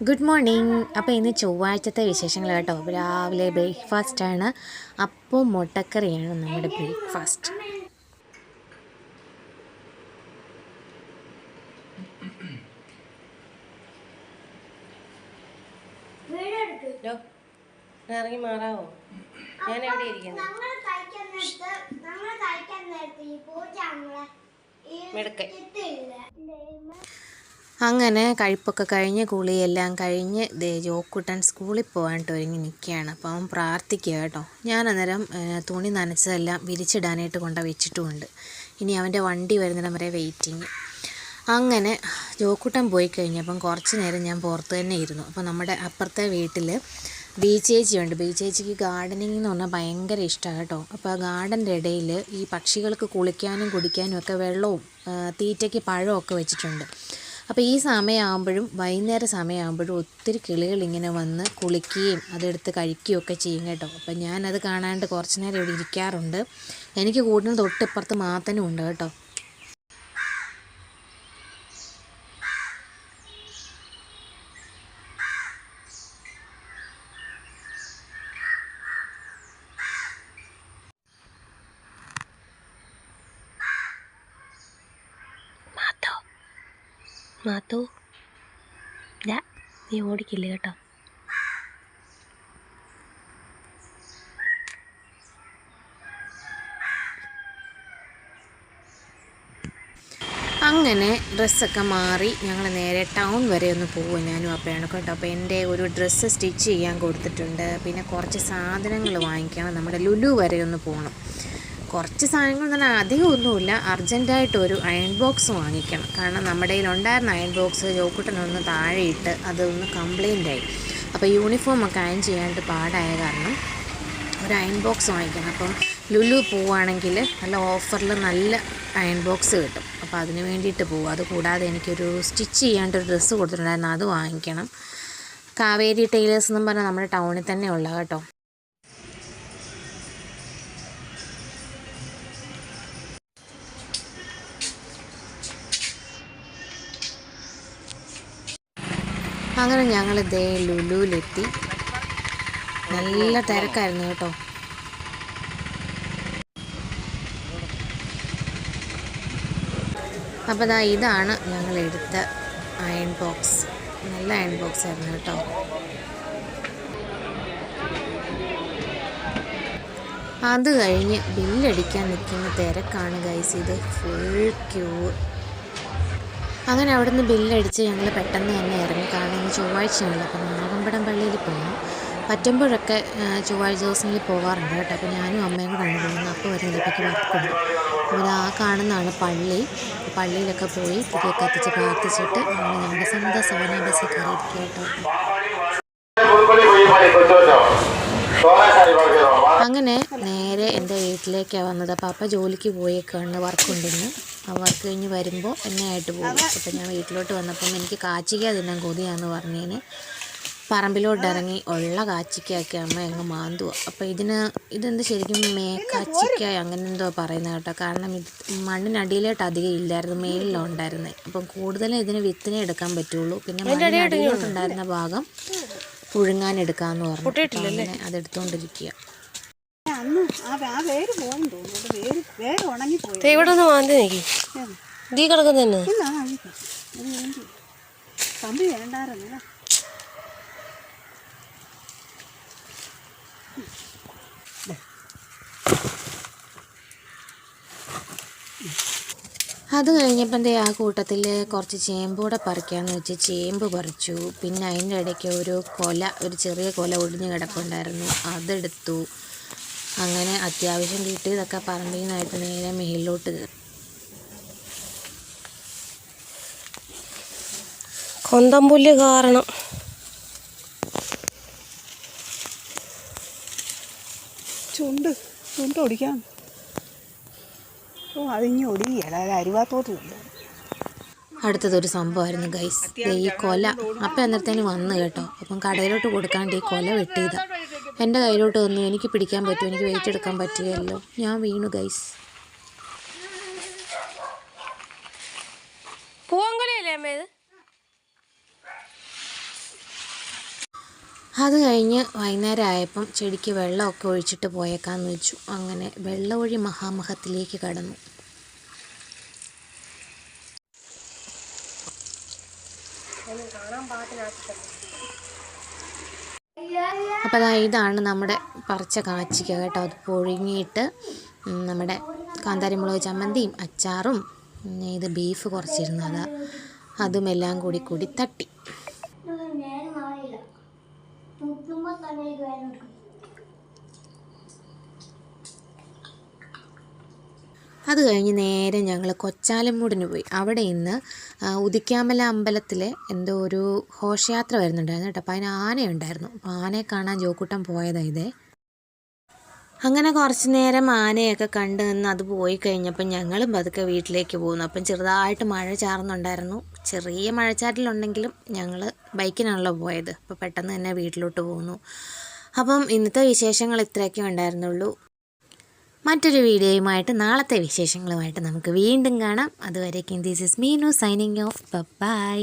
Good morning അപ്പോൾ ഇന്ന് ചൊവ്വാഴ്ചത്തെ വിശേഷങ്ങൾ കേട്ടോ. രാവിലെ ബ്രേക്ക്ഫാസ്റ്റാണ് അപ്പോൾ മുട്ടക്കറിയാണ് നമ്മുടെ ബ്രേക്ക്ഫാസ്റ്റ് ഇറങ്ങി മാറാവോ? ഞാൻ എവിടെ ഇരിക്കുന്നത് നമ്മൾ അങ്ങനെ കഴിപ്പൊക്കെ കഴിഞ്ഞ് കുളിയെല്ലാം കഴിഞ്ഞ് ദേ ജോക്കുട്ടൻ സ്കൂളിൽ പോകാനായിട്ട് ഒരുങ്ങി നിൽക്കുകയാണ്. അപ്പോൾ അവൻ പ്രാർത്ഥിക്കുക കേട്ടോ. ഞാൻ അന്നേരം തുണി നനച്ചതെല്ലാം വിരിച്ചിടാനായിട്ട് കൊണ്ട വെച്ചിട്ടുമുണ്ട്. ഇനി അവന്റെ വണ്ടി വരുന്നിടം വരെ വെയിറ്റിങ് അങ്ങനെ ജോക്കുട്ടൻ പോയി കഴിഞ്ഞപ്പം കുറച്ച് നേരം ഞാൻ പുറത്ത് തന്നെ ഇരുന്നു. അപ്പോൾ നമ്മുടെ അപ്പുറത്തെ വീട്ടിൽ ബീച്ചേച്ചിയുണ്ട് ബീച്ചേച്ചിക്ക് ഗാർഡനിങ് എന്ന് പറഞ്ഞാൽ ഭയങ്കര ഇഷ്ടമാണ് കേട്ടോ. അപ്പോൾ ആ ഗാർഡന്റെ ഇടയിൽ ഈ പക്ഷികൾക്ക് കുളിക്കാനും കുടിക്കാനും ഒക്കെ വെള്ളവും തീറ്റയ്ക്ക് പഴമൊക്കെ വെച്ചിട്ടുണ്ട്. അപ്പോൾ ഈ സമയമാകുമ്പോഴും വൈകുന്നേര സമയമാകുമ്പോഴും ഒത്തിരി കിളികൾ ഇങ്ങനെ വന്ന് കുളിക്കുകയും അതെടുത്ത് കഴിക്കുകയും ഒക്കെ ചെയ്യും കേട്ടോ. അപ്പോൾ ഞാനത് കാണാണ്ട് കുറച്ച് നേരം ഇവിടെ ഇരിക്കാറുണ്ട്. എനിക്ക് കൂടുതൽ തൊട്ടിപ്പുറത്ത് മാത്തനും ഉണ്ട് കേട്ടോ. മാത്തോ. ഇല്ല നീ ഓടിക്കില്ല കേട്ടോ. അങ്ങനെ ഡ്രസ്സൊക്കെ മാറി ഞങ്ങൾ നേരെ ടൗൺ വരെ ഒന്ന് പോകും ഞാനും അപ്പയാണ് കേട്ടോ. അപ്പോൾ എന്റെ ഒരു ഡ്രസ്സ് സ്റ്റിച്ച് ചെയ്യാൻ കൊടുത്തിട്ടുണ്ട്. പിന്നെ കുറച്ച് സാധനങ്ങൾ വാങ്ങിക്കണം. നമ്മുടെ ലുലു വരെ ഒന്ന് പോകണം കുറച്ച് സാധനങ്ങൾ തന്നെ അധികം ഒന്നുമില്ല. അർജന്റായിട്ട് ഒരു അയൺ ബോക്സ് വാങ്ങിക്കണം. കാരണം നമ്മുടെ കയ്യിലുണ്ടായിരുന്ന അയൺ ബോക്സ് ജോക്കുട്ടനൊന്ന് താഴെയിട്ട് അതൊന്ന് കംപ്ലൈന്റ് ആയി. അപ്പോൾ യൂണിഫോം ഒക്കെ അയൺ ചെയ്യാണ്ട് പാടായ കാരണം ഒരു അയൺ ബോക്സ് വാങ്ങിക്കണം. അപ്പം ലുലു പോവുകയാണെങ്കിൽ നല്ല ഓഫറിൽ നല്ല അയൺ ബോക്സ് കിട്ടും. അപ്പോൾ അതിന് വേണ്ടിയിട്ട് പോകും അതുകൂടാതെ എനിക്കൊരു സ്റ്റിച്ച് ചെയ്യാണ്ട് ഒരു ഡ്രസ്സ് കൊടുത്തിട്ടുണ്ടായിരുന്നു. അത് വാങ്ങിക്കണം. കാവേരി ടൈലേഴ്സ് എന്നും പറഞ്ഞാൽ നമ്മുടെ ടൗണിൽ തന്നെ ഉള്ള കേട്ടോ. അങ്ങനെ ഞങ്ങൾ ദേ ലുലുവിലെത്തി. നല്ല തിരക്കായിരുന്നു കേട്ടോ. അപ്പോൾ ദാ ഇതാണ് ഞങ്ങൾ എടുത്ത അയൺ ബോക്സ്. നല്ല അയൺ ബോക്സ് ആയിരുന്നു കേട്ടോ. അത് കഴിഞ്ഞ് ബില്ലടിക്കാൻ നിൽക്കുന്ന തിരക്കാണ് ഗൈസ് ഇത്. Full queue. അങ്ങനെ അവിടുന്ന് ബില്ലടിച്ച് ഞങ്ങൾ പെട്ടെന്ന് തന്നെ ഇറങ്ങി. കാരണം ഇന്ന് ചൊവ്വാഴ്ചയാണ് അപ്പം നാഗമ്പടം പള്ളിയിൽ പോകണം പറ്റുമ്പോഴൊക്കെ ചൊവ്വാഴ്ച ദിവസങ്ങളിൽ പോകാറുണ്ട് കേട്ടോ. അപ്പോൾ ഞാനും അമ്മയും കൂടെ ആണ് പോകുന്നത്. അപ്പോൾ വരുന്നതിലേക്ക് വർക്കുണ്ട്. അപ്പോൾ ആ കാണുന്നതാണ് പള്ളി. പള്ളിയിലൊക്കെ പോയി തിരികെ കത്തിച്ച് പ്രാർത്ഥിച്ചിട്ട് ഞങ്ങൾ ഞങ്ങളുടെ സ്വന്തം സോന ബസ്സിൽ കയറിയിരിക്കുക കേട്ടോ. അങ്ങനെ നേരെ എന്റെ വീട്ടിലേക്കാണ് വന്നത്. പാപ്പ അപ്പ ജോലിക്ക് പോയേക്കാണ് വർക്കുണ്ടെന്ന്. ആ വർക്ക് കഴിഞ്ഞ് വരുമ്പോൾ എന്നെ ആയിട്ട് പോകും. അപ്പം ഞാൻ വീട്ടിലോട്ട് വന്നപ്പം എനിക്ക് കാച്ചിക്ക തിന്നാൻ കൊതിയാന്ന് പറഞ്ഞതിന് പറമ്പിലോട്ട് ഇറങ്ങി ഉള്ള കാച്ചിക്കയൊക്കെ അമ്മ അങ്ങ് മാന്തുക അപ്പോൾ ഇതിന് ഇതെന്ത് ശരിക്കും മേക്കാച്ചിക്ക അങ്ങനെ എന്തോ പറയുന്നത് കേട്ടോ. കാരണം ഇത് മണ്ണിനടിയിലോട്ട് അധികം ഇല്ലായിരുന്നു. മേലിലുണ്ടായിരുന്നത് അപ്പം കൂടുതലും ഇതിന് വിത്തിനെ എടുക്കാൻ പറ്റുള്ളൂ. പിന്നെ മണ്ണിനടിയിലോട്ടുണ്ടായിരുന്ന ഭാഗം പുഴുങ്ങാനെടുക്കാമെന്ന് പറഞ്ഞു. അതെടുത്തുകൊണ്ടിരിക്കുക ഇവിടെ ഒന്ന് മാന്തി നിൽക്കി ദീ കിടക്കുന്ന തന്നെ. കഴിഞ്ഞപ്പോൾ കമ്പി വേണ്ടായിരുന്നില്ല അത് കഴിഞ്ഞപ്പം ദേ ആ കൂട്ടത്തിൽ കുറച്ച് ചേമ്പ് കൂടെ പറിക്കാമെന്ന് വെച്ച് ചേമ്പ് പറിച്ചു. പിന്നെ അതിന്റെ ഇടയ്ക്ക് ഒരു കൊല ഒരു ചെറിയ കൊല ഒടിഞ്ഞ് കിടപ്പുണ്ടായിരുന്നു. അതെടുത്തു. അങ്ങനെ അത്യാവശ്യം കിട്ടിയതൊക്കെ പറമ്പിൽ നിന്നായിട്ട് നേരെ മേളിലോട്ട് കയറി. കൊന്തമ്പുല്ല് കാരണം. ചുണ്ട് ചുണ്ട് ഓടിക്കാം ഓ അതിങ്ങി ഒടിയല്ല അത് അരുവാത്തോട്ട് അടുത്തതൊരു സംഭവമായിരുന്നു ഗൈസ് ദേ ഈ കൊല. അപ്പം അന്നേരത്തേന് വന്നു കേട്ടോ. അപ്പം കടയിലോട്ട് കൊടുക്കാണ്ട് ഈ കൊല വെട്ടിയതാ. എന്റെ കയ്യിലോട്ട് വന്നു എനിക്ക് പിടിക്കാൻ പറ്റും എനിക്ക് വെയിറ്റ് എടുക്കാൻ പറ്റുകയല്ലോ. ഞാൻ വീണു ഗൈസ് പൂവങ്കൊലയല്ലേ അമ്മ ഇത്? അത് കഴിഞ്ഞ് വൈകുന്നേരം ആയപ്പം ചെടിക്ക് വെള്ളമൊക്കെ ഒഴിച്ചിട്ട് പോയേക്കാന്ന് വെച്ചു. അങ്ങനെ വെള്ളമൊഴി മഹാമഹത്തിലേക്ക് കടന്നു. അപ്പോൾ അതാ ഇതാണ് നമ്മുടെ പറിച്ച കാച്ചിക്ക കേട്ടോ. അത് പുഴുങ്ങിയിട്ട് നമ്മുടെ നമ്മുടെ കാന്താരിമുളക് ചമ്മന്തിയും അച്ചാറും ഇത് ബീഫ് കുറച്ചിരുന്നതാ അതും എല്ലാം കൂടി കൂടി തട്ടി. അത് കഴിഞ്ഞ് നേരെ ഞങ്ങൾ കൊച്ചാലമ്മൂടിന് പോയി. അവിടെ ഇന്ന് ഉദിക്കാമല അമ്പലത്തിലെ എന്തോ ഒരു ഘോഷയാത്ര വരുന്നുണ്ടായിരുന്നു കേട്ടോ. അപ്പോൾ അതിന് ആനയുണ്ടായിരുന്നു. അപ്പോൾ ആനയെ കാണാൻ ജോക്കൂട്ടം പോയതാണ് ഇതേ. അങ്ങനെ കുറച്ച് നേരം ആനയൊക്കെ കണ്ട് നിന്ന് അത് പോയി കഴിഞ്ഞപ്പം ഞങ്ങളും പതുക്കെ വീട്ടിലേക്ക് പോകുന്നു. അപ്പം ചെറുതായിട്ട് മഴ ചാർന്നുണ്ടായിരുന്നു. ചെറിയ മഴച്ചാറ്റിലുണ്ടെങ്കിലും ഞങ്ങൾ ബൈക്കിനാണല്ലോ പോയത്. അപ്പോൾ പെട്ടെന്ന് തന്നെ വീട്ടിലോട്ട് പോകുന്നു. അപ്പം ഇന്നത്തെ വിശേഷങ്ങൾ ഇത്രയൊക്കെ ഉണ്ടായിരുന്നുള്ളൂ. മറ്റൊരു വീഡിയോയുമായിട്ട് നാളത്തെ വിശേഷങ്ങളുമായിട്ട് നമുക്ക് വീണ്ടും കാണാം. അതുവരേക്കും this is Meenu signing off bye